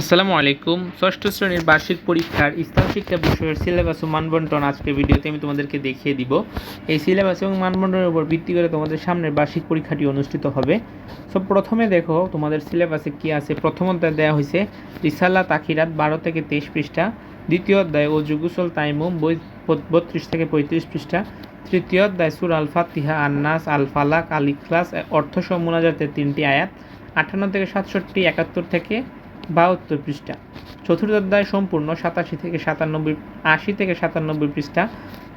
আসসালামু আলাইকুম। ষষ্ঠ শ্রেণির বার্ষিক পরীক্ষার ইসলাম শিক্ষা বিষয়ের সিলেবাস ও মানবন্টন আজকের ভিডিওতে আমি তোমাদেরকে দেখিয়ে দিব। এই সিলেবাস এবং মানবন্টনের উপর ভিত্তি করে তোমাদের সামনের বার্ষিক পরীক্ষাটি অনুষ্ঠিত হবে। সো প্রথমে দেখো তোমাদের সিলেবাসে কি আছে? প্রথম অধ্যায় দেওয়া হয়েছে রিসাল্লা তাকিরাত বারো থেকে তেইশ পৃষ্ঠা। দ্বিতীয় অধ্যায়, ও যুগুসল তাইমুম বই বত্রিশ থেকে পঁয়ত্রিশ পৃষ্ঠা। তৃতীয় অধ্যায়, সুর আল তিহা আন্নাস আল ফালাক আল ইখলাস অর্থ সমুনাজাতের তিনটি আয়াত। আটান্ন থেকে সাতষট্টি, একাত্তর থেকে বাহাত্তর পৃষ্ঠা। চতুর্থ অধ্যায় সম্পূর্ণ সাতাশি থেকে সাতানব্বই, আশি থেকে সাতানব্বই পৃষ্ঠা।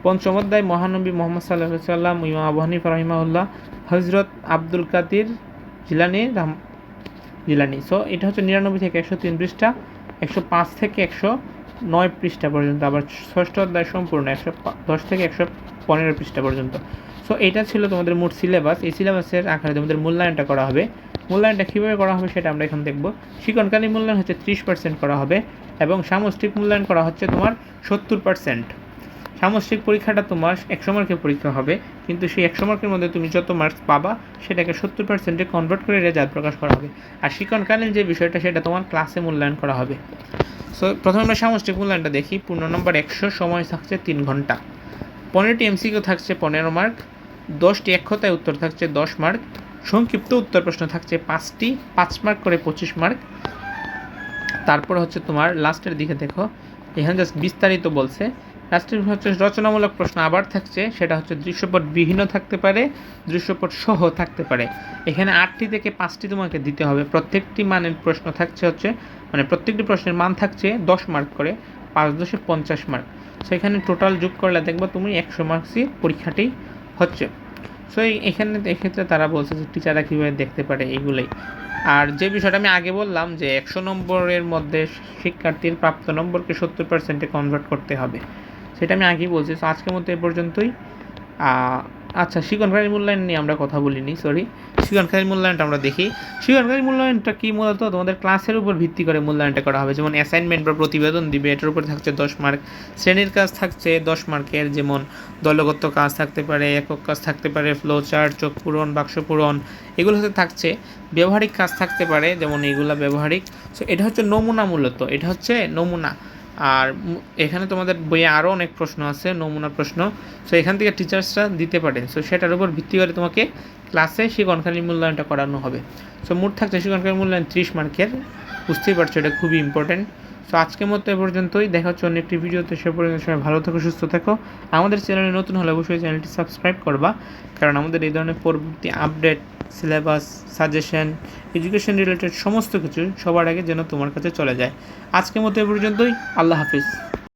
পঞ্চম অধ্যায়, মহানবী মোহাম্মদ সাল্লাহ সাল্লাম ইমাম আবু হানিফা রহিমাউল্লাহ হজরত Abdul Qadir Jilani Jilani. So এটা হচ্ছে নিরানব্বই থেকে একশো তিন পৃষ্ঠা, একশো পাঁচ থেকে একশো নয় পৃষ্ঠা পর্যন্ত। আবার ষষ্ঠ অধ্যায় সম্পূর্ণ একশো দশ থেকে একশো পনেরো পৃষ্ঠা পর্যন্ত। সো এটা ছিল তোমাদের মোট সিলেবাস এই সিলেবাসের আকারে তোমাদের মূল্যায়নটা করা হবে। মূল্যায়নটা কীভাবে করা হবে সেটা আমরা এখন দেখব। শিকনকালী মূল্যায়ন হচ্ছে ত্রিশ পার্সেন্ট করা হবে এবং সামষ্টিক মূল্যায়ন করা হচ্ছে তোমার সত্তর পার্সেন্ট সামষ্টিক পরীক্ষাটা তোমার একশো মার্কের পরীক্ষা হবে, কিন্তু সেই একশো মার্কের মধ্যে তুমি যত মার্কস পাবা, সেটাকে সত্তর পার্সেন্টে কনভার্ট করে রেজাল্ট প্রকাশ করা হবে। আর শিকনকালীন যে বিষয়টা, সেটা তোমার ক্লাসে মূল্যায়ন করা হবে। সো প্রথমে আমরা সামষ্টিক মূল্যায়নটা দেখি। পূর্ণ নম্বর একশো, সময় থাকছে তিন ঘণ্টা। পনেরোটি এমসিকিউ থাকছে পনেরো মার্ক দশটি এক কথায় উত্তর থাকছে দশ মার্ক সংক্ষিপ্ত উত্তর প্রশ্ন থাকছে পাঁচটি, পাঁচ মার্ক করে পঁচিশ মার্ক তারপর হচ্ছে তোমার লাস্টের দিকে দেখো। এখানে জাস্ট বিস্তারিত বলছে। লাস্টের হচ্ছে রচনামূলক প্রশ্ন আবার থাকছে, সেটা হচ্ছে দৃশ্যপট বিহীন থাকতে পারে, দৃশ্যপট সহ থাকতে পারে। এখানে আটটি থেকে পাঁচটি তোমাকে দিতে হবে। প্রত্যেকটি মানের প্রশ্ন থাকছে হচ্ছে মানে প্রত্যেকটি প্রশ্নের মান থাকছে দশ মার্ক করে, পাঁচ দশে পঞ্চাশ মার্ক সেখানে টোটাল যোগ করলে দেখবা তুমি একশো মার্কসই পরীক্ষাটি হচ্ছে। সো এখানে এক্ষেত্রে তারা বলছে যে টিচাররা কীভাবে দেখতে পারে এগুলোই। আর যে বিষয়টা আমি আগে বললাম যে একশো নম্বরের মধ্যে শিক্ষার্থীর প্রাপ্ত নম্বরকে সত্তর পার্সেন্টে কনভার্ট করতে হবে। সেটা আমি আগেই বলছি। সো আজকের মতো এ পর্যন্তই। আচ্ছা শিকনকারী মূল্যায়ন নিয়ে আমরা কথা বলিনি সরি শিকনকারী মূল্যায়নটা আমরা দেখি। শিকনকারী মূল্যায়নটা কি মূলত? তোমাদের ক্লাসের উপর ভিত্তি করে মূল্যায়নটা করা হবে। যেমন অ্যাসাইনমেন্ট বা প্রতিবেদন দিবে, এটার উপর থাকছে দশ মার্ক শ্রেণির কাজ থাকছে দশ মার্কের যেমন দলগত কাজ থাকতে পারে, একক কাজ থাকতে পারে ফ্লো চার্ট চোখ পূরণ, বাক্স পূরণ এগুলো হতে থাকছে। ব্যবহারিক কাজ থাকতে পারে, যেমন এগুলা ব্যবহারিক। সো এটা হচ্ছে নমুনা মূলত, এটা হচ্ছে নমুনা। আর এখানে তোমাদের বইয়ে আরও অনেক প্রশ্ন আছে নমুনা প্রশ্ন। সো এখান থেকে টিচার্সরা দিতে পারে সো সেটার উপর ভিত্তি করে তোমাকে ক্লাসে শিকনখালী মূল্যায়নটা করানো হবে। সো মোট থাকছে শিকনখালী মূল্যায়ন ত্রিশ মার্কের। বুঝতেই পারছ, এটা খুবই ইম্পর্ট্যান্ট সো আজকের মতো এ পর্যন্তই। দেখা হচ্ছে অন্য একটি ভিডিওতে। সে পর্যন্ত সবাই ভালো থাকো, সুস্থ থাকো। আমাদের চ্যানেলে নতুন হলে অবশ্যই চ্যানেলটি সাবস্ক্রাইব করবা। কারণ আমাদের এই ধরনের পরবর্তী update syllabus, suggestion, education related সমস্ত কিছু সবার আগে যেন তোমার কাছে চলে যায়। আজকের মতো এ পর্যন্তই। আল্লাহ হাফিজ।